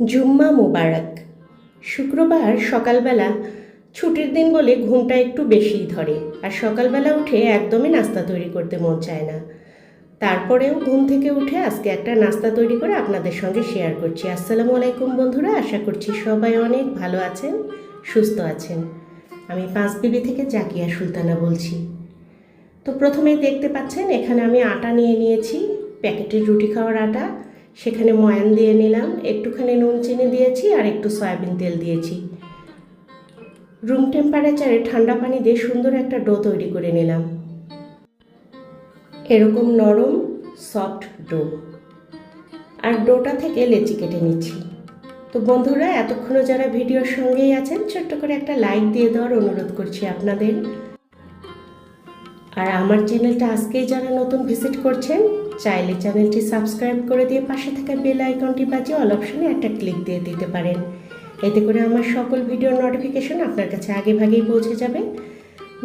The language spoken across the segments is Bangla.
জুম্মা মোবারক। শুক্রবার সকালবেলা, ছুটির দিন বলে ঘুমটা একটু বেশিই ধরে আর সকালবেলা উঠে একদমই নাস্তা তৈরি করতে মন চায় না। তারপরেও ঘুম থেকে উঠে আজকে একটা নাস্তা তৈরি করে আপনাদের সঙ্গে শেয়ার করছি। আসসালামু আলাইকুম বন্ধুরা, আশা করছি সবাই অনেক ভালো আছেন, সুস্থ আছেন। আমি পাঁচবিবি থেকে জাকিয়া সুলতানা বলছি। তো প্রথমেই দেখতে পাচ্ছেন, এখানে আমি আটা নিয়ে নিয়েছি প্যাকেটের রুটি খাওয়ার আটা সেখানে ময়ান দিয়ে নিলাম, একটুখানি নুন চিনি দিয়েছি আর একটু সয়াবিন তেল দিয়েছি। রুম টেম্পারেচারে ঠান্ডা পানি দিয়ে সুন্দর একটা ডো তৈরি করে নিলাম। এরকম নরম সফট ডো আর ডোটা থেকে লেচি কেটে নিচ্ছি। তো বন্ধুরা এতক্ষণও যারা ভিডিওর সঙ্গেই আছেন, ছোট্ট করে একটা লাইক দিয়ে দেওয়ার অনুরোধ করছি আপনাদের। আর আমার চ্যানেলটা আজকেই যারা নতুন ভিজিট করছেন চাইলে চ্যানেলটি সাবস্ক্রাইব করে দিয়ে পাশে থাকা বেল আইকনটি বাজিয়ে অল অপশনে একটা ক্লিক দিয়ে দিতে পারেন। এতে করে আমার সকল ভিডিওর নোটিফিকেশন আপনার কাছে আগে ভাগেই পৌঁছে যাবে।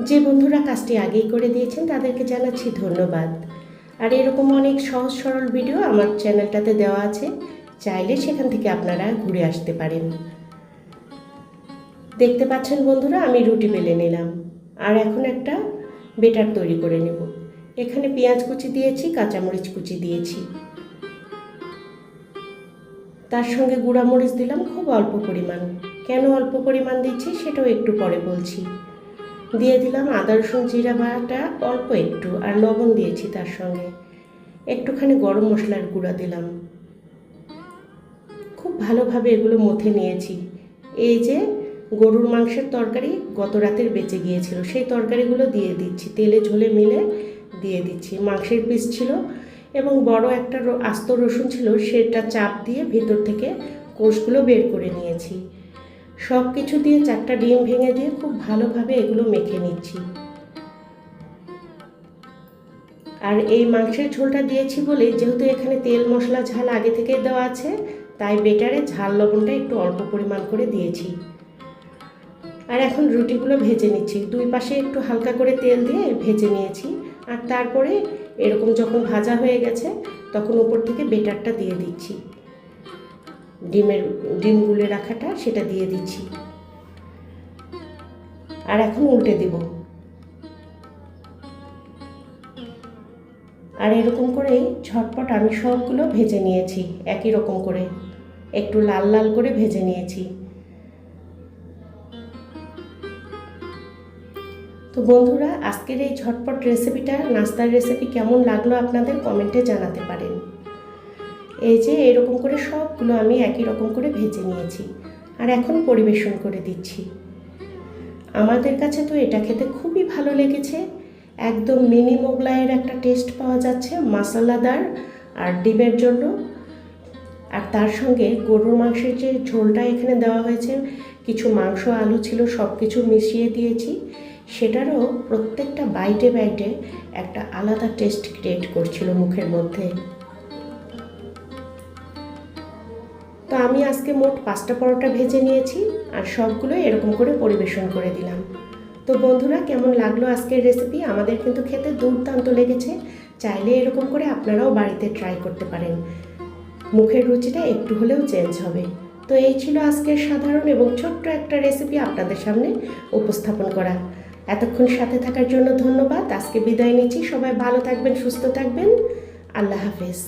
যে বন্ধুরা কাজটি আগেই করে দিয়েছেন তাদেরকে জানাচ্ছি ধন্যবাদ। আর এরকম অনেক সহজ সরল ভিডিও আমার চ্যানেলটাতে দেওয়া আছে। চাইলে সেখান থেকে আপনারা ঘুরে আসতে পারেন। দেখতে পাচ্ছেন বন্ধুরা, আমি রুটি বেলে নিলাম। আর এখন একটা বেটার তৈরি করে নেব। এখানে পেঁয়াজ কুচি দিয়েছি, কাঁচামরিচ কুচি দিয়েছি। তার সঙ্গে গুঁড়ামরিচ দিলাম, খুব অল্প পরিমাণ। কেন অল্প পরিমাণ দিচ্ছি সেটাও একটু পরে বলছি। দিয়ে দিলাম আদা, রসুন, জিরা বাটা, অল্প একটু, আর লবণ দিয়েছি তার সঙ্গে। একটুখানি গরম মশলার গুঁড়া দিলাম। খুব ভালোভাবে এগুলো মথে নিয়েছি। এই যে গরুর মাংসের তরকারি গত রাতের বেঁচে গিয়েছিল, সেই তরকারিগুলো দিয়ে দিচ্ছি। তেলে ঝোলে মিলে দিয়ে দিচ্ছি। মাংসের পিস ছিল এবং বড় একটা আস্ত রসুন ছিল, সেটা চাপ দিয়ে ভিতর থেকে কোষগুলো বের করে নিয়েছি। সব কিছু দিয়ে চারটা ডিম ভেঙে দিয়ে খুব ভালোভাবে এগুলো মেখে নিচ্ছি। আর এই মাংসের ঝোলটা দিয়েছি বলে যেহেতু এখানে তেল, মশলা, ঝাল আগে থেকে দেওয়া আছে, তাই বেটারে ঝাল লবণটা একটু অল্প পরিমাণ করে দিয়েছি। আর এখন রুটিগুলো ভেজে নিচ্ছি। দুই পাশে একটু হালকা করে তেল দিয়ে ভেজে নিয়েছি। আর তারপরে এরকম যখন ভাজা হয়ে গেছে, তখন উপর থেকে বেটারটা দিয়ে দিচ্ছি। ডিমের, ডিম গুলে রাখাটা সেটা দিয়ে দিচ্ছি। আর এখন উল্টে দিব। আর এরকম করেই ঝটপট আমি সবগুলো ভেজে নিয়েছি, একই রকম করে। একটু লাল লাল করে ভেজে নিয়েছি। তো বন্ধুরা, আজকের এই ঝটপট রেসিপিটা নাস্তার রেসিপি কেমন লাগল আপনাদের কমেন্টে জানাতে পারেন। এই যে, এরকম করে সবগুলো আমি একই রকম করে ভেজে নিয়েছি আর এখন পরিবেশন করে দিচ্ছি। আমাদের কাছে তো এটা খেতে খুবই ভালো লেগেছে। একদম মিনি মোগলাইয়ের একটা টেস্ট পাওয়া যাচ্ছে মশলাদার আর ডিমের জন্য। আর তার সঙ্গে গরুর মাংসের যে ঝোলটা এখানে দেওয়া হয়েছে, কিছু মাংস, আলু ছিল সব কিছু মিশিয়ে দিয়েছি। সেটারও প্রত্যেকটা বাইটে বাইটে একটা আলাদা টেস্ট ক্রিয়েট করছিল মুখের মধ্যে। তো আমি আজকে মোট পাঁচটা পরোটা ভেজে নিয়েছি আর সবগুলো এরকম করে পরিবেশন করে দিলাম। তো বন্ধুরা, কেমন লাগল আজকের রেসিপি আমাদের কিন্তু খেতে দুর্দান্ত লেগেছে। চাইলে এরকম করে আপনারাও বাড়িতে ট্রাই করতে পারেন। মুখের রুচিটা একটু হলেও চেঞ্জ হবে। তো এই ছিল আজকের সাধারণ এবং ছোট্ট একটা রেসিপি আপনাদের সামনে উপস্থাপন করা। এতক্ষণ সাথে থাকার জন্য ধন্যবাদ। আজকে বিদায় নিচ্ছি। সবাই ভালো থাকবেন, সুস্থ থাকবেন। আল্লাহ হাফেজ।